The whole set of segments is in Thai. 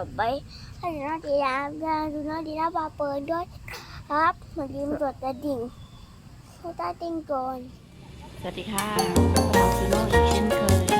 ต่อไปให้ดูน้องดีนะดูน้องดีนาปาเปิดด้วยครับเหมือนลืมกดกระดิ่งเขาใต้ติ้งก่อนสวัสดีค่ะเราซูโน่อีกเช่นเคย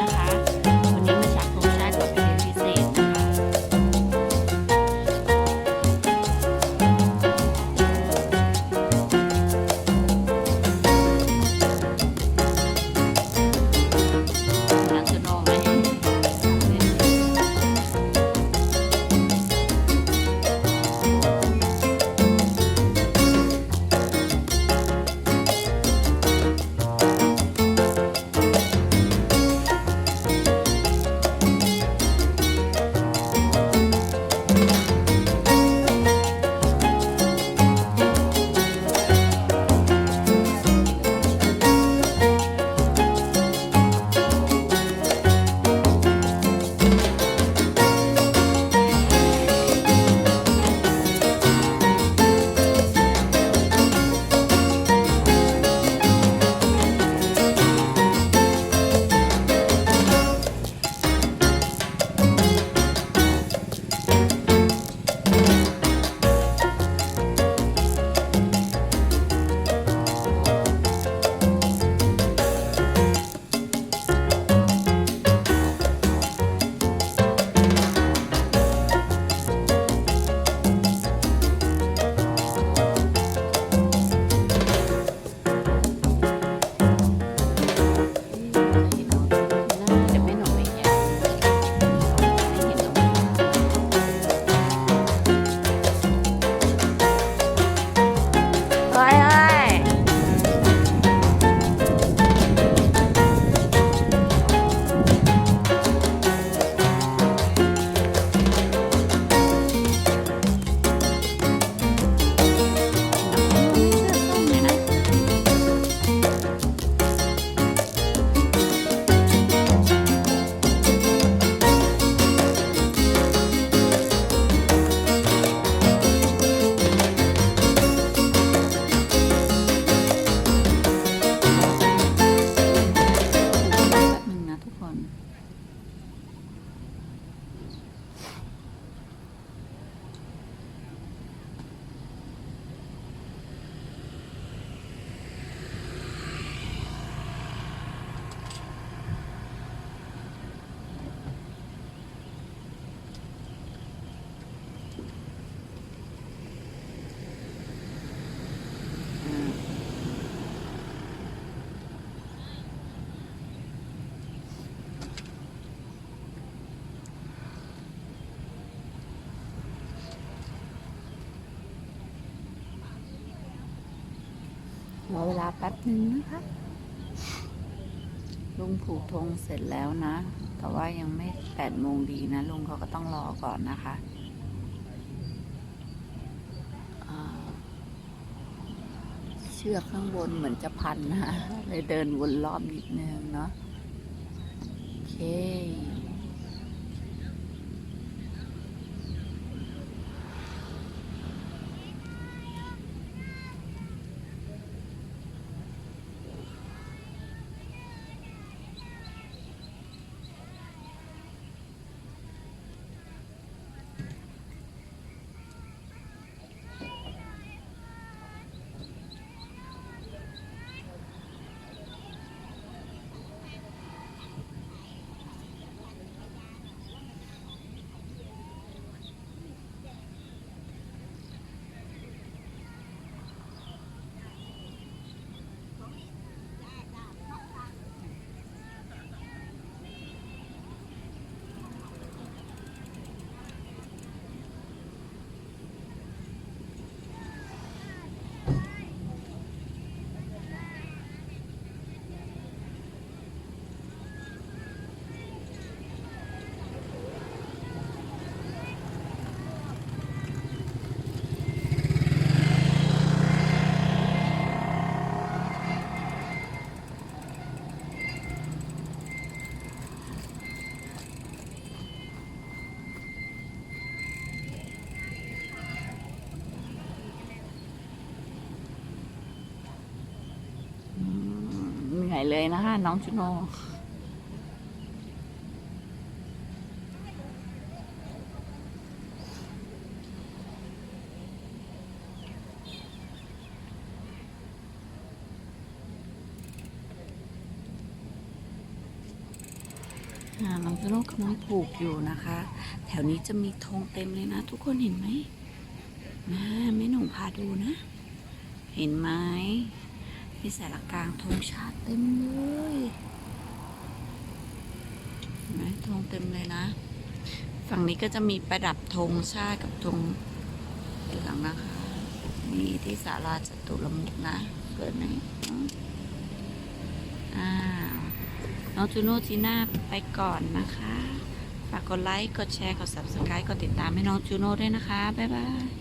รอเวลาแป๊บนึงนะคะ ลุงผูกธงเสร็จแล้วนะ แต่ว่ายังไม่แปดโมงดีนะ ลุงเขาก็ต้องรอก่อนนะคะเชือกข้างบนเหมือนจะพันนะเลยเดินวนรอบนิดนึงเนาะโอเค อยเลยนะคะน้องจุโนน้องจุโนกำลังผูกอยู่นะคะ แถวนี้จะมีธงเต็มเลยนะ ทุกคนเห็นไหมแม่หนุ่มพาดูนะ เห็นไหม ที่สารกลางธงชาติเต็มเลยเห็นไหมธงเต็มเลยนะ ฝั่งนี้ก็จะมีประดับธงชาติกับธงเหลืองนะคะนี่ที่ศาลาจตุรมุขนะเกิดไหนอืมอ้าวน้องจูโน่จีน่าไปก่อนนะคะ ฝากกดไลค์ กดแชร์ กด subscribe กดติดตามให้น้องจูโน่ด้วยนะคะ บ๊ายบาย